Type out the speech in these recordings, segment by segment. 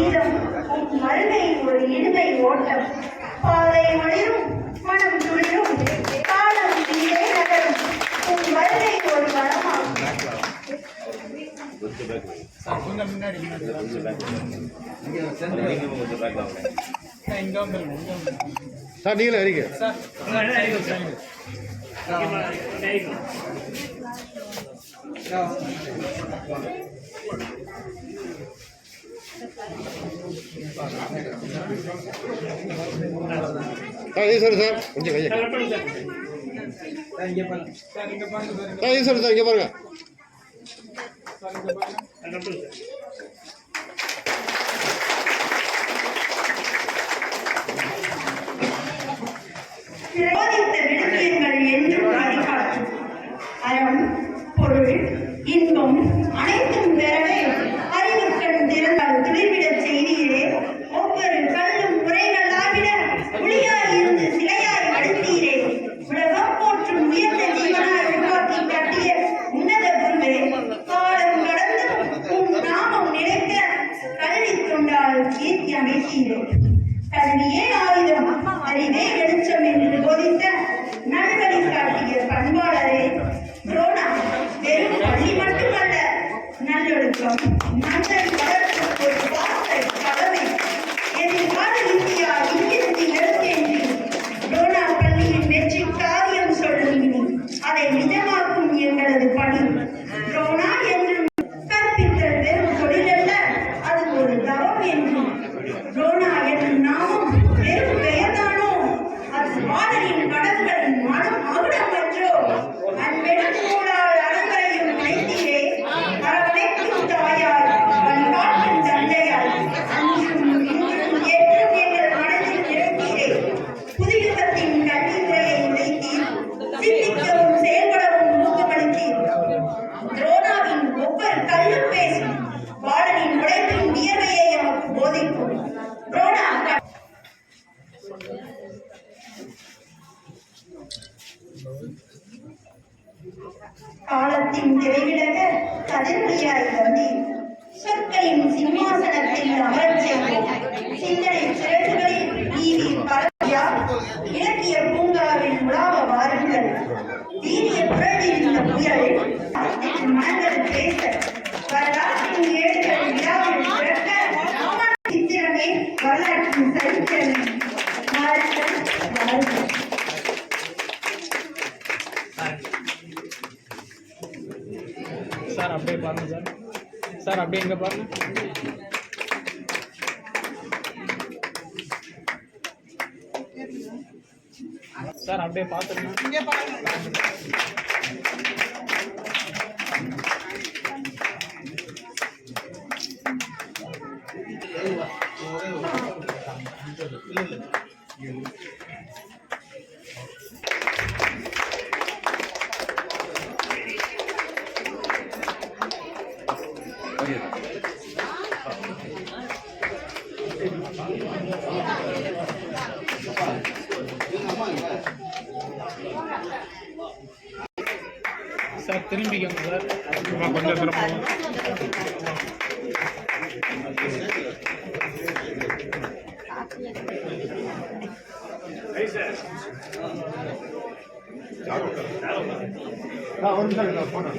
கீதம் மருகை ஒரு இடுகை ஓட்டம். பாதை ஒளிரும் மனம் துளிரும் காலம் நீரை நகரும். உன் வருகை ஒரு வளமாகும் சார் சார் சார். கொஞ்சம் கையை இங்கே பாருங்க சார் இங்கே பாருங்க. பொருள் இன்பம் அனைத்து அப்படியே பாருங்கள் சார். சார் அப்படியே இங்கே பாருங்கள் சார் அப்படியே பார்த்துருங்க சார் திரும்பிக்கோங்க சார் கொஞ்சம் சிறப்பாக ஒரு நிமிஷம் போட்டோம்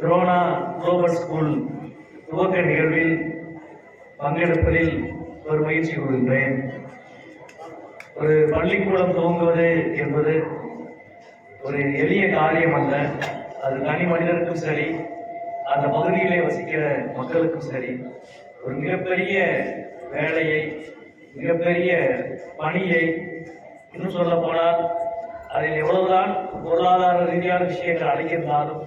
ரோனா குளோபல் ஸ்கூல் துவக்க நிகழ்வில் பங்கெடுப்பதில் ஒரு முயற்சி கொள்கின்றேன் ஒரு பள்ளிக்கூடம் துவங்குவது என்பது ஒரு எளிய காரியம் அல்ல. அது தனி மனிதருக்கும் சரி அந்த பகுதியிலே வசிக்கிற மக்களுக்கும் சரி. ஒரு மிகப்பெரிய வேலையை மிகப்பெரிய பணியை இன்னும் சொல்ல போனால் அதில் எவ்வளவுதான் பொருளாதார ரீதியான விஷயங்கள் அடைக்கின்றாலும்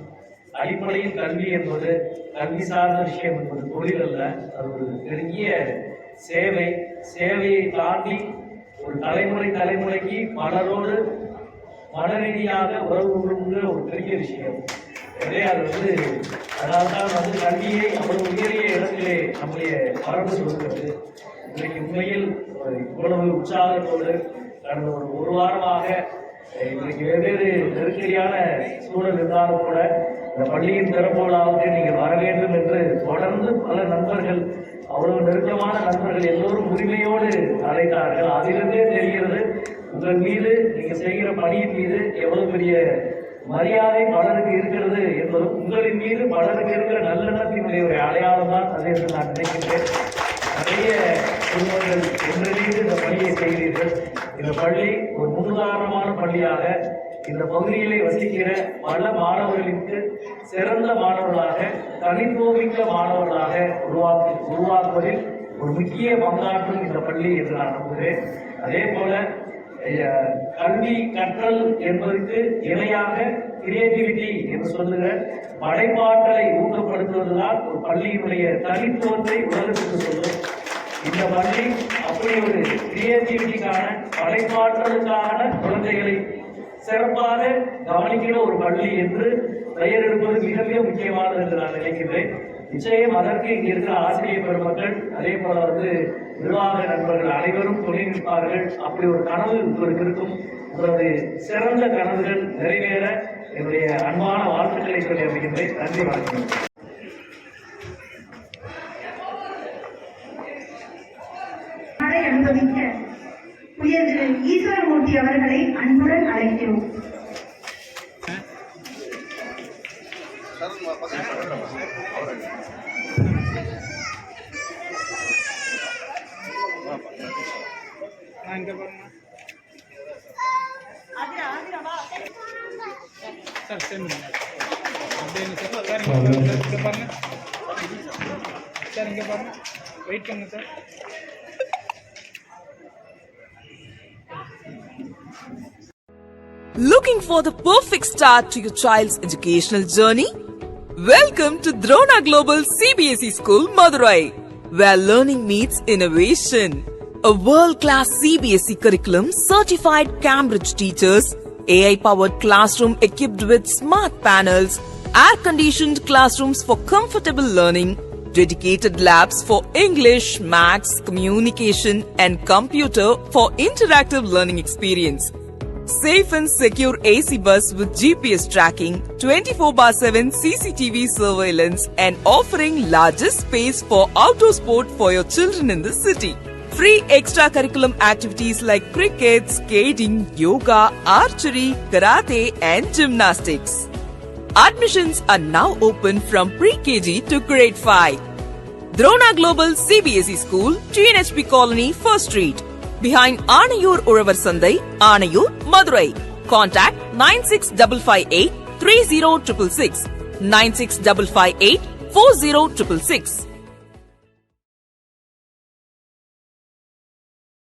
அடிப்படையில் கல்வி என்பது கல்வி சார்ந்த விஷயம் என்பது தொழில் அல்ல அது ஒரு பெரிய சேவை. சேவையை தாண்டி ஒரு தலைமுறை தலைமுறைக்கு பலரோடு மன ரீதியாக உறவு கொள்ளுங்கிற ஒரு பெரிய விஷயம். எனவே அது வந்து அதனால்தான் வந்து கல்வியை அவ்வளவு உயரிய இடத்திலே நம்முடைய மரபு சொல்கிறது. இன்றைக்கு உண்மையில் இவ்வளவு உற்சாகத்தோடு கடந்த ஒரு ஒரு வாரமாக அஹ், இன்றைக்கு வெவ்வேறு நெருக்கடியான சூழல் இருந்தாலும் கூட இந்த பள்ளியின் திறப்போலாவுக்கு நீங்கள் வர வேண்டும் என்று தொடர்ந்து பல நண்பர்கள் அவ்வளவு நெருக்கமான நண்பர்கள் எல்லோரும் உரிமையோடு அழைத்தார்கள். அதிலிருந்தே தெரிகிறது உங்கள் மீது நீங்கள் செய்கிற பணியின் மீது எவ்வளவு பெரிய மரியாதை பலருக்கு இருக்கிறது என்பதும் உங்களின் மீது பலருக்கு இருக்கிற நல்லெண்ணத்தினுடைய ஒரு அடையாளம் தான் அது என்று நான் நினைக்கின்றேன். நிறைய குடும்பங்கள் ஒன்றிணைந்து இந்த பள்ளியை செய்கிறீர்கள் இந்த பள்ளி ஒரு முன்னுதாரணமான பள்ளியாக இந்த பகுதியிலே வசிக்கிற பல மாணவர்களுக்கு சிறந்த மாணவர்களாக தனித்துவமிக்க மாணவர்களாக உருவாக்கு உருவாக்குவதில் ஒரு முக்கிய பங்காற்றும் இந்த பள்ளி என்று நான் நம்புகிறேன். அதே போல கல்வி கற்றல் என்பதற்கு இணையாக கிரியேட்டிவிட்டி என்று சொல்லுகிற படைப்பாற்றலை ஊக்கப்படுத்துவதுதான் ஒரு பள்ளியினுடைய தனித்துவத்தை உலகத்துக்கு சொல்லும். இந்த பள்ளி அப்படி ஒரு கிரியேட்டிவிட்டிக்கான படைப்பாற்றலுக்கான குழந்தைகளை சிறப்பாக கவனிக்கிற ஒரு பள்ளி என்று பெயர் எடுப்பது மிக மிக முக்கியமானது என்று நான் நினைக்கின்றேன். நிச்சயம் அதற்கு இங்கே இருக்கிற ஆசிரியர் பெருமக்கள் அதே போல வந்து நிர்வாக நண்பர்கள் அனைவரும் துணை நிற்பார்கள். அப்படி ஒரு கனவு உங்களுக்கு இருக்கும். உங்களது சிறந்த கனவுகள் நிறைவேற என்னுடைய அன்பான வாழ்த்துக்களை சொல்லி அமைகின்றேன். நன்றி வணக்கம். அனுபவிக்க உயர்ந்து ஈஸ்வரமூர்த்தி அவர்களை அன்புடன் அழைக்கிறோம். நான் இங்க பாருங்க. சார் சேம் அப்படியே சார் சார் இங்க சார் இங்க பாருங்க சார் இங்க பாருங்க வெயிட் பண்ணுங்க sir Looking for the perfect start to your child's educational journey? Welcome to Drona Global CBSE E School, Madurai, where learning meets innovation. A world-class CBSE E curriculum, certified Cambridge teachers, AI-powered classroom equipped with smart panels, air-conditioned classrooms for comfortable learning, dedicated labs for English, Maths, Communication and Computer for interactive learning experience. Safe and secure AC bus with GPS tracking, 24 7 CCTV surveillance, and offering largest space for outdoor sport for your children in the city. Free extracurriculum activities like cricket, skating, yoga, archery, karate, and gymnastics. Admissions are now open from pre-KG to grade 5. Drona Global CBSE School, TNHP Colony, 1st Street. Behind Anayur Uravar Sandai, Anayur, Madurai. Contact 96558 30666 96558 40666.